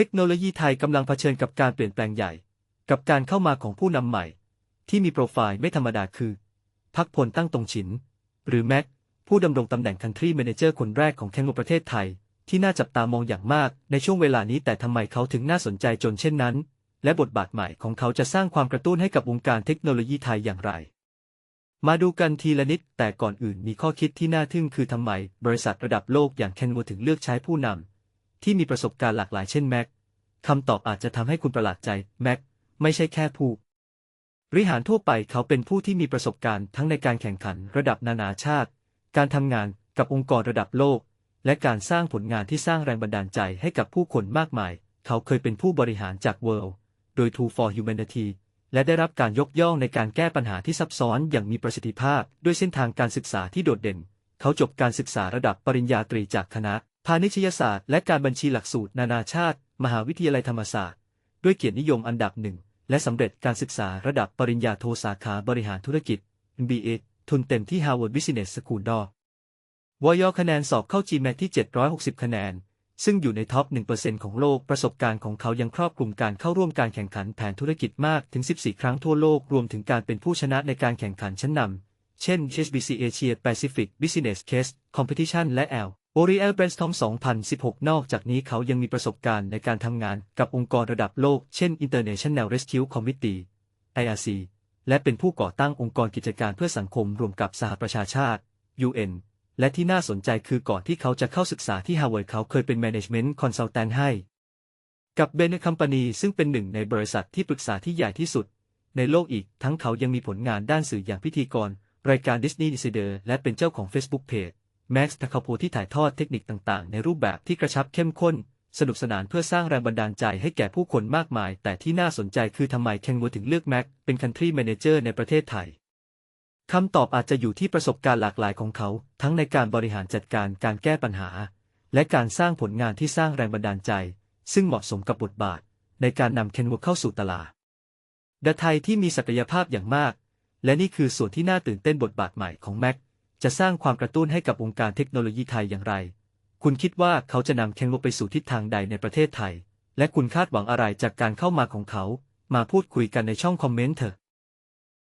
เทคโนโลยีไทยกำลังเผชิญกับการเปลี่ยนแปลงใหญ่ กับการเข้ามาของผู้นำใหม่ ที่มีโปรไฟล์ไม่ธรรมดาคือ พักพลตั้งตรงฉิน หรือแม็ก ผู้ดำรงตำแหน่ง Country Manager คนแรกของแคนโนประเทศไทย ที่น่าจับตามองอย่างมากในช่วงเวลานี้แต่ทำไมเขาถึงน่าสนใจจนเช่นนั้น และบทบาทใหม่ของเขาจะสร้างความกระตุ้นให้กับวงการเทคโนโลยีไทยอย่างไร มาดูกันทีละนิดแต่ก่อนอื่นมีข้อคิดที่น่าทึ่งคือทำไมบริษัทระดับโลกอย่างแคนโวถึงเลือกใช้ผู้นำ ที่มีประสบการณ์หลากหลายเช่นแม็กคำตอบอาจจะทำให้คุณประหลาดใจแม็กไม่ใช่แค่ผู้บริหารทั่วไปเขาเป็นผู้ที่มีประสบการณ์ทั้งในการแข่งขันระดับนานาชาติ การทำงานกับองค์กรระดับโลก และการสร้างผลงานที่สร้างแรงบันดาลใจให้กับผู้คนมากมาย เขาเคยเป็นผู้บริหารจาก World โดย Tool for Humanity และได้รับการยกย่องในการแก้ปัญหาที่ซับซ้อนอย่างมีประสิทธิภาพ ด้วยเส้นทางการศึกษาที่โดดเด่น เขาจบการศึกษาระดับปริญญาตรีจากคณะ พาณิชยศาสตร์และการบัญชีหลักสูตรนานาชาติ มหาวิทยาลัยธรรมศาสตร์ ด้วยเกียรตินิยมอันดับหนึ่ง และสำเร็จการศึกษาระดับปริญญาโทสาขาบริหารธุรกิจ MBA ทุนเต็มที่ Harvard Business School ดอวยคะแนนสอบเข้า GMAT ที่ 760 คะแนน ซึ่งอยู่ในท็อป 1%ของโลก ประสบการณ์ของเขายังครอบคลุมการเข้าร่วมการแข่งขันแผนธุรกิจมากถึง 14 ครั้งทั่วโลก รวมถึงการเป็นผู้ชนะในการแข่งขันชั้นนำ เช่น HSBC Asia Pacific Business Case Competition และ L L'Oreal Brainstorm 2016 นอกจากนี้เขายังมีประสบการณ์ในการทำงานกับองค์กรระดับโลก เช่น International Rescue Committee IRC และเป็นผู้ก่อตั้งองค์กรกิจการเพื่อสังคมรวมกับสหประชาชาติ UN และที่น่าสนใจคือก่อนที่เขาจะเข้าศึกษาที่ Harvard เขาเคยเป็น Management Consultant ให้ กับเบนคัมปานีซึ่งเป็นหนึ่งในบริษัทที่ปรึกษาที่ใหญ่ที่สุด ในโลกอีกทั้งเขายังมีผลงานด้านสื่ออย่างพิธีกร รายการ Disney Insider และเป็นเจ้าของ Facebook Page Max ตะคาโพที่ถ่ายทอดเทคนิคต่างๆ ในรูปแบบที่กระชับเข้มข้น สนุกสนานเพื่อสร้างแรงบันดาลใจให้แก่ผู้คนมากมาย แต่ที่น่าสนใจคือทำไมเคนวัวถึงเลือกแม็กเป็น Country Manager ในประเทศไทยคำตอบอาจจะอยู่ที่ประสบการณ์หลากหลายของเขา ทั้งในการบริหารจัดการการแก้ปัญหา และการสร้างผลงานที่สร้างแรงบันดาลใจ ซึ่งเหมาะสมกับบทบาท ในการนำเคนวัวเข้าสู่ตลาดดาไทยที่มีศักยภาพอย่างมาก และนี่คือส่วนที่น่าตื่นเต้นบทบาทใหม่ของแม็ก จะสร้างความกระตุ้นให้กับวงการเทคโนโลยีไทยอย่างไร คุณคิดว่าเขาจะนำเทคโนโลยีไปสู่ทิศทางใดในประเทศไทย และคุณคาดหวังอะไรจากการเข้ามาของเขา มาพูดคุยกันในช่องคอมเมนต์เถอะ